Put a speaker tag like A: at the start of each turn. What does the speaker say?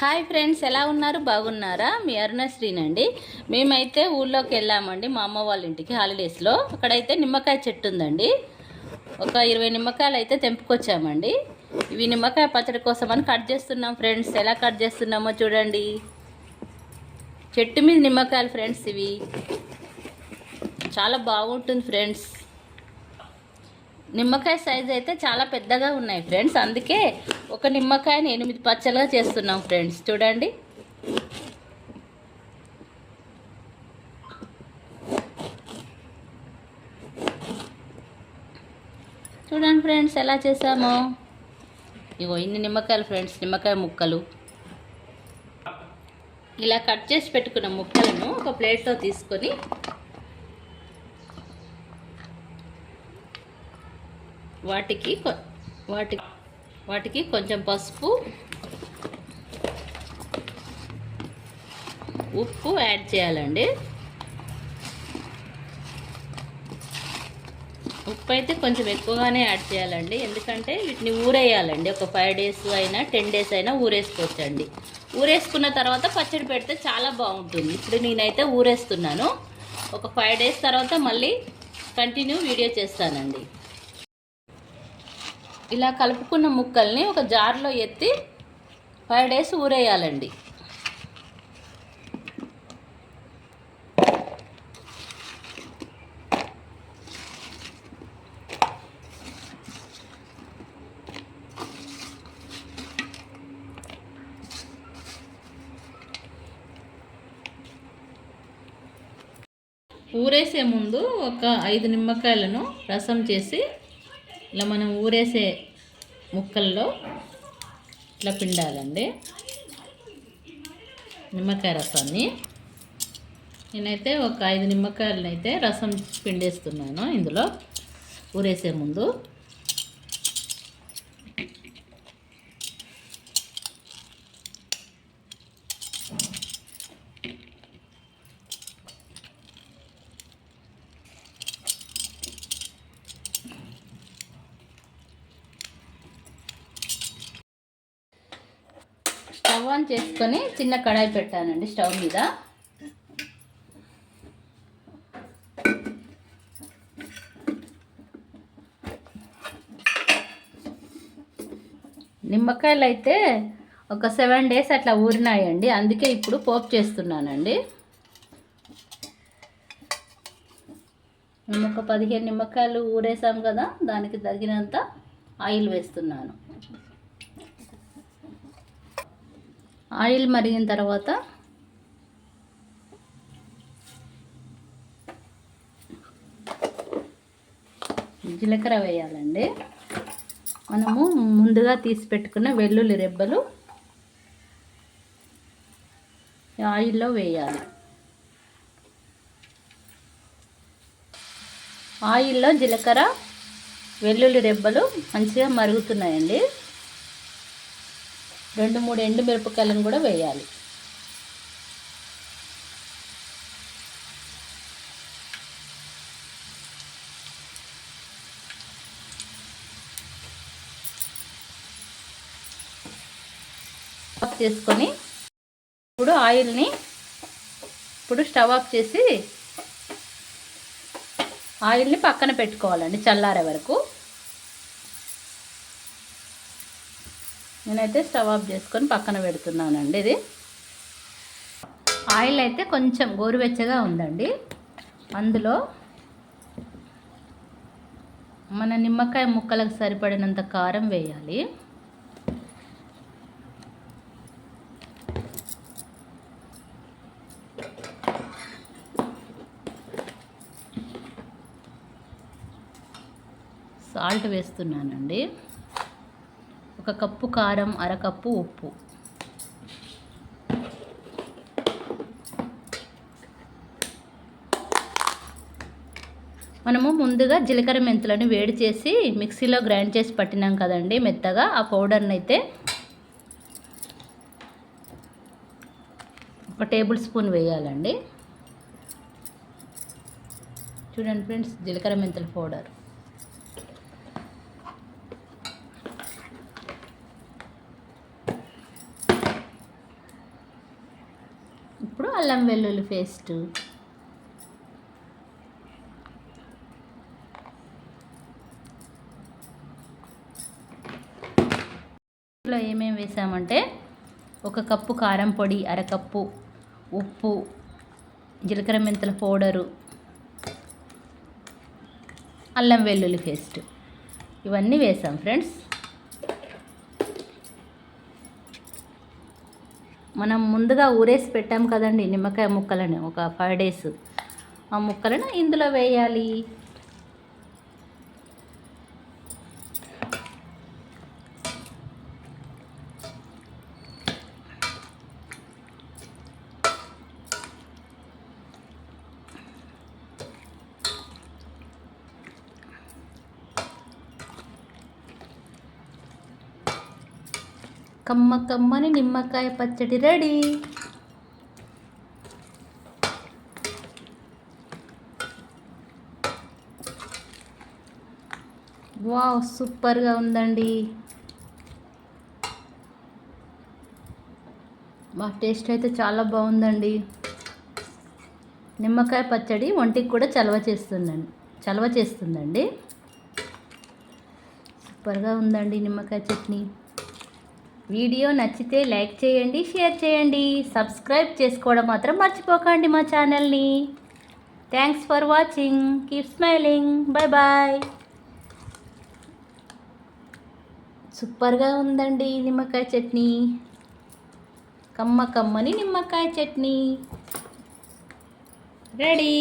A: hi friends ఎలా ఉన్నారు బాగున్నారా మీ అరుణశ్రీనండి మేమైతే ఊళ్ళోకి వెళ్ళామండి మా అమ్మ వాళ్ళ ఇంటికి హాలిడేస్లో అక్కడైతే నిమ్మకాయ చెట్టు ఉందండి ఒక ఇరవై నిమ్మకాయలు అయితే తెంపుకొచ్చామండి ఇవి నిమ్మకాయ పచ్చడి కోసం అని కట్ చేస్తున్నాం ఫ్రెండ్స్ ఎలా కట్ చేస్తున్నామో చూడండి చెట్టు మీద నిమ్మకాయలు ఫ్రెండ్స్ ఇవి చాలా బాగుంటుంది ఫ్రెండ్స్ నిమ్మకాయ సైజ్ అయితే చాలా పెద్దగా ఉన్నాయి ఫ్రెండ్స్ అందుకే ఒక నిమ్మకాయని ఎనిమిది పచ్చలుగా చేస్తున్నాం ఫ్రెండ్స్ చూడండి చూడండి ఫ్రెండ్స్ ఎలా చేసామో ఇవో ఇన్ని నిమ్మకాయలు ఫ్రెండ్స్ నిమ్మకాయ ముక్కలు ఇలా కట్ చేసి పెట్టుకున్న ముక్కలను ఒక ప్లేట్లో తీసుకొని వాటికి వాటి వాటికి కొంచెం పసుపు ఉప్పు యాడ్ చేయాలండి ఉప్పు అయితే కొంచెం ఎక్కువగానే యాడ్ చేయాలండి ఎందుకంటే వీటిని ఊరేయాలండి ఒక ఫైవ్ డేస్ అయినా టెన్ డేస్ అయినా ఊరేసుకోవచ్చండి ఊరేసుకున్న తర్వాత పచ్చడి పెడితే చాలా బాగుంటుంది ఇప్పుడు నేనైతే ఊరేస్తున్నాను ఒక ఫైవ్ డేస్ తర్వాత మళ్ళీ కంటిన్యూ వీడియో చేస్తానండి ఇలా కలుపుకున్న ముక్కల్ని ఒక జార్లో ఎత్తి ఫైవ్ డేస్ ఊరేయాలండి ఊరేసే ముందు ఒక ఐదు నిమ్మకాయలను రసం చేసి ఇలా మనం ఊరేసే ముక్కల్లో ఇట్లా పిండాలండి నిమ్మకాయ రసాన్ని నేనైతే ఒక ఐదు నిమ్మకాయలనైతే రసం పిండేస్తున్నాను ఇందులో ఊరేసే ముందు స్టవ్ ఆన్ చేసుకొని చిన్న కడాయి పెట్టానండి స్టవ్ మీద నిమ్మకాయలు అయితే ఒక సెవెన్ డేస్ అట్లా ఊరినాయండి అందుకే ఇప్పుడు పోపు చేస్తున్నానండి మేము ఒక పదిహేను నిమ్మకాయలు ఊరేసాం కదా దానికి తగినంత ఆయిల్ వేస్తున్నాను ఆయిల్ మరిగిన తర్వాత జీలకర్ర వేయాలండి మనము ముందుగా తీసి పెట్టుకున్న వెల్లుల్లి రెబ్బలు ఆయిల్లో వేయాలి ఆయిల్లో జీలకర్ర వెల్లుల్లి రెబ్బలు మంచిగా మరుగుతున్నాయండి రెండు మూడు ఎండు మిరపకాయలను కూడా వేయాలి చేసుకొని ఇప్పుడు ఆయిల్ని ఇప్పుడు స్టవ్ ఆఫ్ చేసి ఆయిల్ని పక్కన పెట్టుకోవాలండి చల్లారే వరకు నేనైతే స్టవ్ ఆఫ్ చేసుకొని పక్కన పెడుతున్నానండి ఇది ఆయిల్ అయితే కొంచెం గోరువెచ్చగా ఉందండి అందులో మన నిమ్మకాయ ముక్కలకు సరిపడినంత కారం వేయాలి సాల్ట్ వేస్తున్నానండి ఒక కప్పు కారం అరకప్పు ఉప్పు మనము ముందుగా జీలకర్ర మెంతులను వేడి చేసి మిక్సీలో గ్రైండ్ చేసి పట్టినాం కదండి మెత్తగా ఆ పౌడర్ని అయితే ఒక టేబుల్ స్పూన్ వేయాలండి చూడండి ఫ్రెండ్స్ జీలకర్ర మెంతుల పౌడర్ అల్లం వెల్లుల్లి పేస్టు ఇంట్లో ఏమేమి వేసామంటే ఒక కప్పు కారం పొడి అరకప్పు ఉప్పు జీలకర్ర మెంతల పౌడరు అల్లం వెల్లుల్లి పేస్ట్ ఇవన్నీ వేసాం ఫ్రెండ్స్ మనం ముందుగా ఊరేసి పెట్టాము కదండి నిమ్మకాయ ముక్కలని ఒక ఫైవ్ డేస్ ఆ ముక్కలను ఇందులో వేయాలి కమ్మ కమ్మని నిమ్మకాయ పచ్చడి రెడీ వావ్ సూపర్గా ఉందండి మా టేస్ట్ అయితే చాలా బాగుందండి నిమ్మకాయ పచ్చడి ఒంటికి కూడా చలవ చేస్తుందండి చలవ చేస్తుందండి సూపర్గా ఉందండి నిమ్మకాయ చట్నీ వీడియో నచ్చితే లైక్ చేయండి షేర్ చేయండి సబ్స్క్రైబ్ చేసుకోవడం మాత్రం మర్చిపోకండి మా ఛానల్ని thanks for watching keep smiling bye bye సూపర్గా ఉందండి నిమ్మకాయ చట్నీ కమ్మ కమ్మని నిమ్మకాయ చట్నీ రెడీ